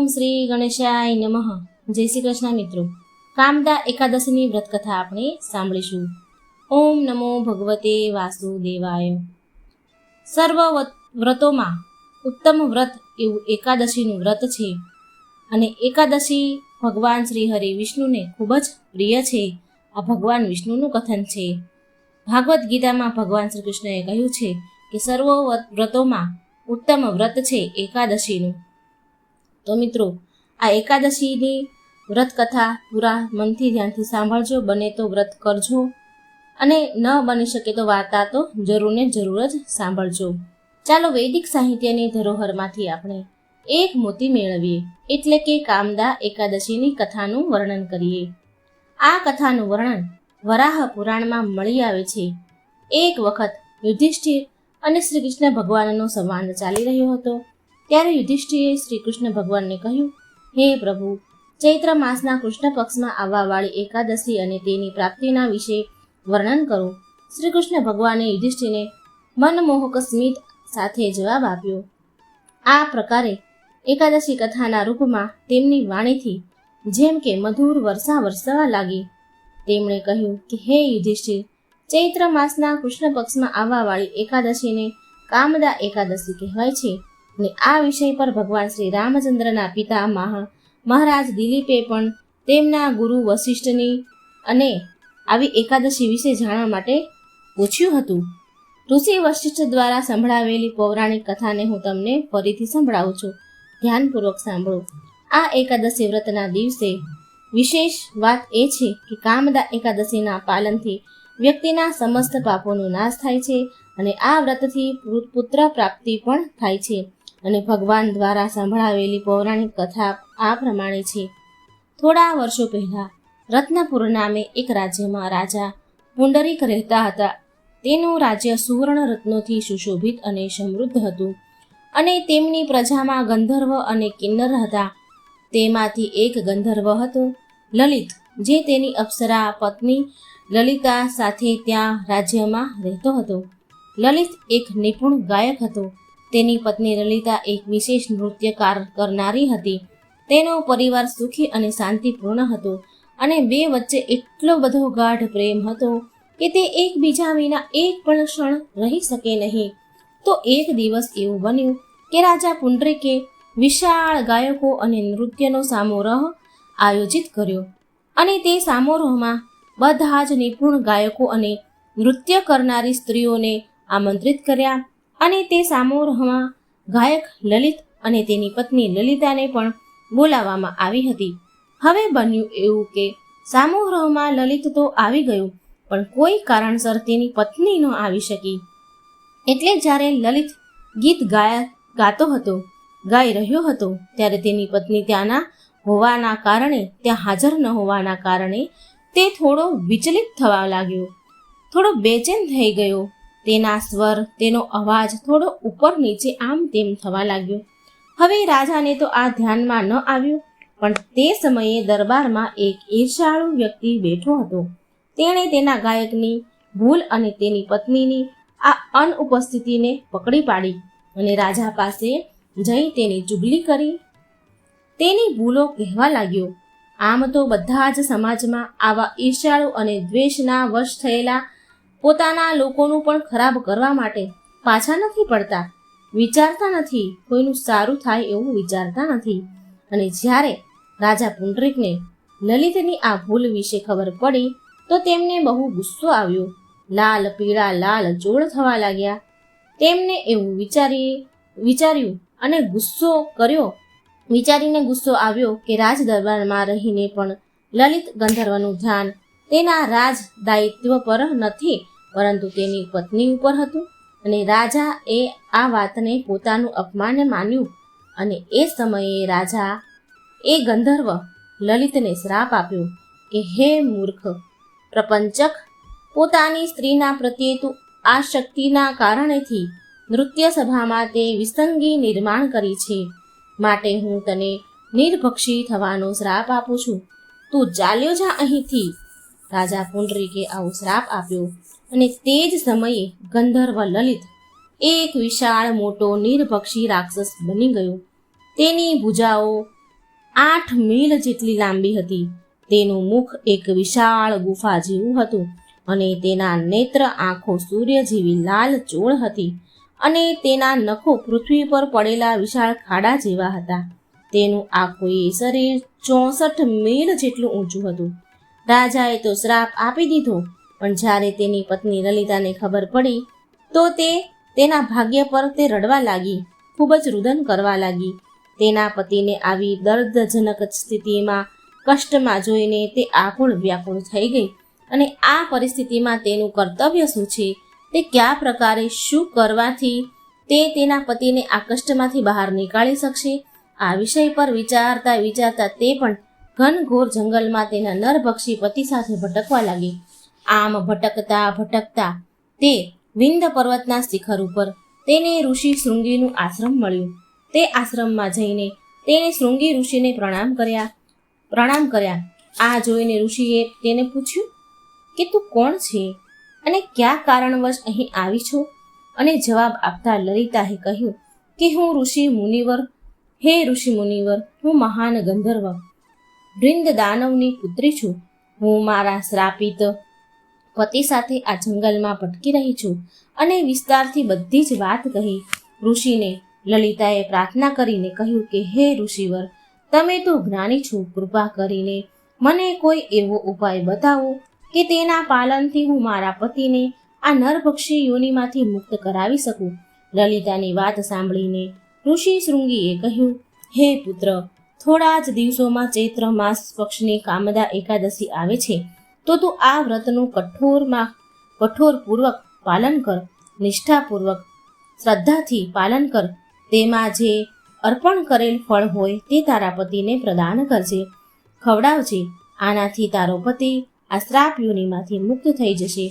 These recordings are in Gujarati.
ઓમ શ્રી ગણેશાય નમઃ. જય શ્રી કૃષ્ણ મિત્રો. કામદા એકાદશીની વ્રતકથા આપણે સાંભળીશું. ઓમ નમો ભગવતે વાસુદેવાય. સર્વ વ્રતોમાં ઉત્તમ વ્રત એવું એકાદશીનું વ્રત છે. અને એકાદશી ભગવાન શ્રી હરિ વિષ્ણુને ખૂબ જ પ્રિય છે. આ ભગવાન વિષ્ણુનું કથન છે. ભાગવત ગીતામાં ભગવાન શ્રી કૃષ્ણએ કહ્યું છે કે સર્વ વ્રતોમાં ઉત્તમ વ્રત છે એકાદશીનું. તો મિત્રો, આ એકાદશીની વ્રત કથા પૂરા મનથી ધ્યાનથી સાંભળજો, બને તો વ્રત કરજો અને ન બની શકે તો વાર્તા તો જરૂર ને જરૂર જ સાંભળજો. ચાલો વૈદિક સાહિત્યની ધરોહરમાંથી આપણે એક મોતી મેળવીએ. એટલે કે કામદા એકાદશીની કથાનું વર્ણન કરીએ. આ કથાનું વર્ણન વરાહ પુરાણમાં મળી આવે છે. એક વખત યુધિષ્ઠિર અને શ્રી કૃષ્ણ ભગવાનનો સંવાદ ચાલી રહ્યો હતો. ત્યારે યુધિષ્ઠિરે શ્રી કૃષ્ણ ભગવાનને કહ્યું, હે પ્રભુ, ચૈત્ર માસના કૃષ્ણ પક્ષમાં આવવાવાળી એકાદશી અને તેની પ્રાપ્તિના વિશે વર્ણન કરો. શ્રી કૃષ્ણ ભગવાને યુધિષ્ઠિરને મનમોહક સ્મિત સાથે જવાબ આપ્યો, આ પ્રકારે એકાદશી કથાના રૂપમાં તેમની વાણીથી જેમ કે મધુર વર્ષા વરસવા લાગી. તેમણે કહ્યું કે, હે યુધિષ્ઠિર, ચૈત્ર માસના કૃષ્ણ પક્ષમાં આવવાવાળી એકાદશીને કામદા એકાદશી કહેવાય છે. અને આ વિષય પર ભગવાન શ્રી રામચંદ્રના પિતા મહા, મહારાજ દિલીપે પણ તેમના ગુરુ વશિષ્ઠની અને આવી એકાદશી વિશે જાણવા માટે પૂછ્યું હતું. ઋષિ વશિષ્ઠ દ્વારા સંભળાવેલી પૌરાણિક કથાને હું તમને ફરીથી સંભળાવું છું. ધ્યાનપૂર્વક સાંભળો. આ એકાદશી વ્રતના દિવસે વિશેષ વાત એ છે કે કામદા એકાદશીના પાલનથી વ્યક્તિના સમસ્ત પાપોનો નાશ થાય છે અને આ વ્રતથી પુત્ર પ્રાપ્તિ પણ થાય છે. અને ભગવાન દ્વારા સંભળાવેલી પૌરાણિક કથા આ પ્રમાણે છે. થોડા વર્ષો પહેલા રત્નપુર નામે એક રાજ્યમાં રાજા પુંડરીક રહેતા હતા. તેનું રાજ્ય સુવર્ણ રત્નોથી સુશોભિત અને સમૃદ્ધ હતું અને તેમની પ્રજામાં ગંધર્વ અને કિન્નર હતા. તેમાંથી એક ગંધર્વ હતો, લલિત, જે તેની અપ્સરા પત્ની લલિતા સાથે ત્યાં રાજ્યમાં રહેતો હતો. લલિત એક નિપુણ ગાયક હતો. તેની પત્ની લલિતા એક વિશેષ નૃત્યકાર કરનારી હતી. તેનો પરિવાર સુખી અને શાંતિપૂર્ણ હતો અને બે વચ્ચે એટલો બધો ગાઢ પ્રેમ હતો કે તે એકબીજા વિના એક પણ ક્ષણ રહી શકે નહીં. તો એક દિવસ એવું બન્યું કે રાજા પુંડરીકે વિશાળ ગાયકો અને નૃત્યનો સામોરહ આયોજિત કર્યો અને તે સામોરહમાં બધા જ નિપુણ ગાયકો અને નૃત્ય કરનારી સ્ત્રીઓને આમંત્રિત કર્યા. અને તે સમારોહમાં ગાયક લલિત અને તેની પત્ની લલિતાને પણ બોલાવવામાં આવી હતી. હવે બન્યું એવું કે સમારોહમાં લલિત તો આવી ગયું, પણ કોઈ કારણસર તેની પત્ની ન આવી શકી. એટલે જ્યારે લલિત ગીત ગાયા, ગાતો હતો, ગાઈ રહ્યો હતો, ત્યારે તેની પત્ની ત્યાંના હોવાના કારણે, ત્યાં હાજર ન હોવાના કારણે તે થોડો વિચલિત થવા લાગ્યો. થોડો બેચેન થઈ ગયો. તેના સ્વર, તેનો અવાજ થોડો ઉપર નીચે આમ તેમ થવા લાગ્યો. હવે રાજાને તો આ ધ્યાનમાં ન આવ્યું, પણ તે સમયે દરબારમાં એક ઈર્ષાળુ વ્યક્તિ બેઠો હતો. તેણે તેના ગાયકની ભૂલ અને તેની પત્નીની આ અનઉપસ્થિતિને પકડી પાડી અને રાજા પાસે જઈ તેની ચુગલી કરી. તેની ભૂલો કહેવા લાગ્યો, આમ તો બધા જ સમાજમાં આવા ઈર્ષાળુ અને દ્વેષના વશ થયેલા પોતાના લોકોનું પણ ખરાબ કરવા માટે પાછા નથી પડતા. વિચારતા નથી, કોઈનું સારું થાય એવું વિચારતા નથી. અને જ્યારે રાજા પુંડરીકને લલિતની આ ભૂલ વિશે ખબર પડી, તો તેમને બહુ ગુસ્સો આવ્યો. લાલ, પીળા, લાલ જોડ થવા લાગ્યા. તેમને એવું વિચારી, વિચાર્યું અને ગુસ્સો કર્યો. વિચારીને ગુસ્સો આવ્યો કે રાજ દરબારમાં રહીને પણ લલિત ગંધર્વનું ધ્યાન તેના રાજ દાયિત્વ પર નથી. પરંતુ તેની પત્ની ઉપર હતું અને રાજા એ આ વાતને પોતાનું અપમાન માન્યું અને એ સમયે રાજા એ ગંધર્વ લલિતને શ્રાપ આપ્યો કે, હે મૂર્ખ, પ્રપંચક, પોતાની સ્ત્રીના પ્રત્યે તું આ શક્તિના કારણેથી નૃત્ય સભામાં તે વિસંગી નિર્માણ કરી છે. માટે હું તને નિર્ભક્ષી થવાનો શ્રાપ આપું છું. તું ચાલ્યો જા અહીંથી. રાજા પુંડરીકે આવો શ્રાપ આપ્યો અને તે જ સમયે ગંધર્વ લલિત એક વિશાળ મોટો નિર્ભક્ષી રાક્ષસ બની ગયો. તેની ભુજાઓ આઠ મીલ જેટલી લાંબી હતી. તેનું મુખ એક વિશાળ ગુફા જેવું હતું અને તેના નેત્ર આંખો સૂર્ય જેવી લાલ ચોળ હતી અને તેના નખો પૃથ્વી પર પડેલા વિશાળ ખાડા જેવા હતા. તેનું આખું શરીર ચોસઠ મીલ જેટલું ઊંચું હતું. રાજાએ તો શ્રાપ આપી દીધો પણ જ્યારે તેની પત્ની લલિતાને ખબર પડી, તો તે તેના ભાગ્ય પર તે રડવા લાગી, ખૂબ જ રુદન કરવા લાગી. તેના પતિને આવી દર્દજનક સ્થિતિમાં, કષ્ટમાં જોઈને તે આકુળ વ્યાકુળ થઈ ગઈ અને આ પરિસ્થિતિમાં તેનું કર્તવ્ય શું છે? તે કયા પ્રકારે શું કરવાથી તે તેના પતિને આ કષ્ટમાંથી બહાર નીકાળી શકશે? આ વિષય પર વિચારતા વિચારતા તે પણ ઘનઘોર જંગલમાં તેના નરભક્ષી પતિ સાથે ભટકવા લાગી. આમ ભટકતા ભટકતા તે વિંધ પર્વતના શિખર ઉપર તેને ઋષિ શૃંગીનું આશ્રમ મળ્યું. તે આશ્રમમાં જઈને તેણે શૃંગી ઋષિને પ્રણામ કર્યા. પ્રણામ કર્યા. આ જોઈને ઋષિએ તેને પૂછ્યું, કે તું કોણ છે અને કયા કારણવશ અહીં આવી છો? અને જવાબ આપતા લલિતાએ કહ્યું, કે હું ઋષિ મુનિવર, હે ઋષિ મુનિવર, હું મહાન ગંધર્વ વૃંદ દાનવની પુત્રી છું. હું મારા શ્રાપિત પતિ સાથે આ જંગલમાં ભટકી રહી છું અને વિસ્તારથી બધી જ વાત કહી. ઋષિને લલિતાએ પ્રાર્થના કરીને કહ્યું કે, હે ઋષિવર, તમે તો જ્ઞાની છો, કૃપા કરીને મને કોઈ એવો ઉપાય બતાવો કે તેના પાલનથી હું મારા પતિને આ નરભક્ષી યોનિમાંથી મુક્ત કરાવી શકું. લલિતાની વાત સાંભળીને ઋષિ શૃંગીએ કહ્યું, હે પુત્ર, થોડા જ દિવસોમાં ચૈત્ર માસ પક્ષની કામદા એકાદશી આવે છે. તો તું આ વ્રતનું કઠોરમાં, કઠોરપૂર્વક પાલન કર, નિષ્ઠાપૂર્વક, શ્રદ્ધાથી પાલન કર. તેમાં જે અર્પણ કરેલ ફળ હોય તે તારા પતિને પ્રદાન કરજે. ખવડાવજે. આનાથી તારો પતિ આ શ્રાપ યોનિમાંથી મુક્ત થઈ જશે.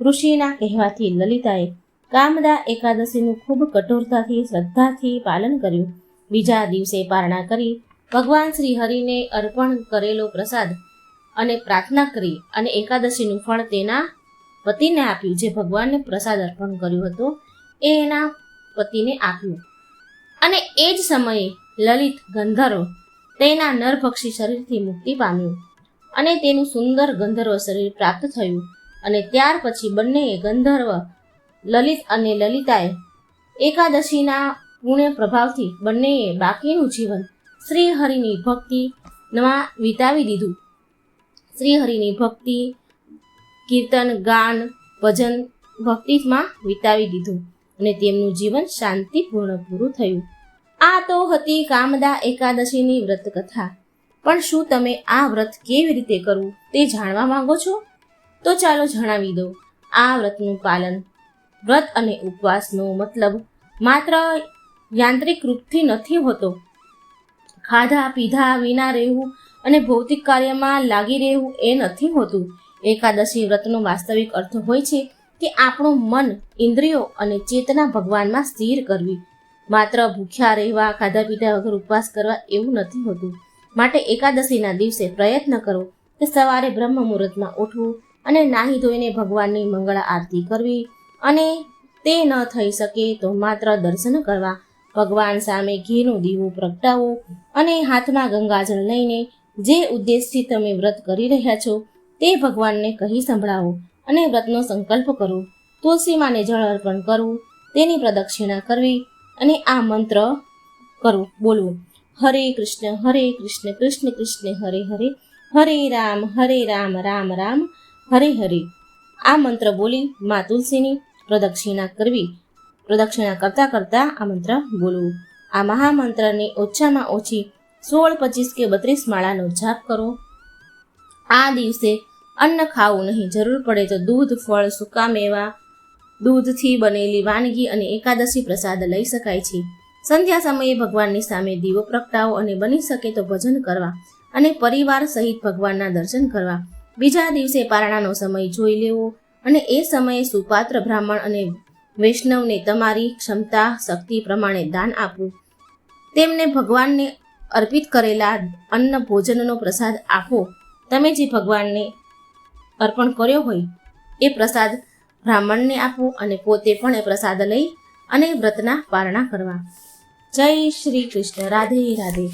ઋષિના કહેવાથી લલિતાએ કામદા એકાદશીનું ખૂબ કઠોરતાથી, શ્રદ્ધાથી પાલન કર્યું. બીજા દિવસે પારણા કરી ભગવાન શ્રી હરિને અર્પણ કરેલો પ્રસાદ અને પ્રાર્થના કરી અને એકાદશીનું ફળ તેના પતિને આપ્યું, જે ભગવાનને પ્રસાદ અર્પણ કર્યો હતો, એ એના પતિને આપ્યું. અને એ જ સમયે લલિત ગંધર્વ તેના નરભક્ષી શરીરથી મુક્તિ પામ્યું અને તેનું સુંદર ગંધર્વ શરીર પ્રાપ્ત થયું. અને ત્યાર પછી બંનેએ ગંધર્વ લલિત અને લલિતાએ એકાદશીના પુણ્ય પ્રભાવથી બંનેએ બાકીનું જીવન શ્રી હરિની ભક્તિમાં વિતાવી દીધું. શ્રી હરિની ભક્તિ, કીર્તન, ગાન, ભજન ભક્તિમાં વિતાવી દીધું અને તેમનું જીવન શાંતિપૂર્ણ પૂરું થયું. આ તો હતી કામદા એકાદશીની વ્રત કથા પણ શું તમે આ વ્રત કેવી રીતે કરવું તે જાણવા માંગો છો? તો ચાલો જણાવી દો આ વ્રતનું પાલન, વ્રત અને ઉપવાસનો મતલબ માત્ર યાંત્રિક રૂપથી નથી હોતો. ખાધા પીધા વિના રહેવું અને ભૌતિક કાર્યમાં લાગી રહેવું એ નથી હોતું. એકાદશી વ્રતનો વાસ્તવિક અર્થ હોય છે કે આપણું મન ઇન્દ્રિયો અને ચેતના ભગવાનમાં સ્થિર કરવી. માત્ર ભૂખ્યા રહેવા ખાધા પીધા વગર ઉપવાસ કરવા એવું નથી હોતું. માટે એકાદશીના દિવસે પ્રયત્ન કરો કે સવારે બ્રહ્મ મુહૂર્તમાં ઉઠવું અને નાહી ધોઈને ભગવાનની મંગળા આરતી કરવી અને તે ન થઈ શકે તો માત્ર દર્શન કરવા. ભગવાન સામે ઘીનું દીવું પ્રગટાવવું અને હાથમાં ગંગાજળ લઈને જે ઉદ્દેશથી તમે વ્રત કરી રહ્યા છો તે ભગવાનને કહી સંભળાવો અને વ્રતનો સંકલ્પ કરો. તુલસી માને જળ અર્પણ કરવું તેની પ્રદક્ષિણા કરવી અને આ મંત્ર કરવું બોલવું. હરે કૃષ્ણ હરે કૃષ્ણ કૃષ્ણ કૃષ્ણ, હરે હરે હરે રામ હરે રામ રામ રામ, હરે હરે. આ મંત્ર બોલી મા તુલસીની પ્રદક્ષિણા કરવી. પ્રદક્ષિણા કરતાં કરતાં આ મંત્ર બોલવું. આ મહામંત્રની ઓછામાં ઓછી સોળ પચીસ કે બત્રીસ માળાનો જાપ કરો. આ દિવસે અન્ન ખાવું નહીં, જરૂર પડે તો દૂધ, ફળ, સૂકા મેવા, દૂધથી બનેલી વાનગી અને એકાદશી પ્રસાદ લઈ શકાય છે. સંધ્યા સમયે ભગવાનની સામે દીવો પ્રગટાવો અને બની શકે તો ભજન કરવા અને પરિવાર સહિત ભગવાનના દર્શન કરવા. બીજા દિવસે પારણાનો સમય જોઈ લેવો અને એ સમયે સુપાત્ર બ્રાહ્મણ અને વૈષ્ણવને તમારી ક્ષમતા, શક્તિ પ્રમાણે દાન આપવું. તેમને ભગવાનને અર્પિત કરેલા અન્ન ભોજનનો પ્રસાદ આપો. તમે જે ભગવાનને અર્પણ કર્યો હોય, એ પ્રસાદ બ્રાહ્મણને આપો અને પોતે પણ એ પ્રસાદ લઈ અને વ્રતના પારણા કરવા. જય શ્રી કૃષ્ણ. રાધે રાધે.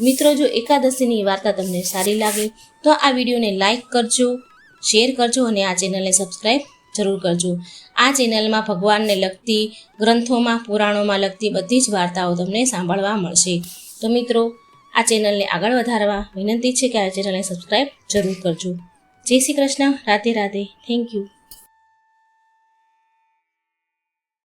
મિત્રો, જો એકાદશીની વાર્તા તમને સારી લાગે, તો આ વિડીયોને લાઇક કરજો, શેર કરજો અને આ ચેનલને સબસ્ક્રાઈબ જરૂર કરજો. આ ચેનલમાં ભગવાનને લગતી ગ્રંથોમાં, પુરાણોમાં લગતી બધી જ વાર્તાઓ તમને સાંભળવા મળશે. તો મિત્રો આ ચેનલને આગળ વધારવા વિનંતી છે કે આ ચેનલને સબસ્ક્રાઈબ જરૂર કરજો. જય શ્રી કૃષ્ણ. રાધે રાધે. Thank you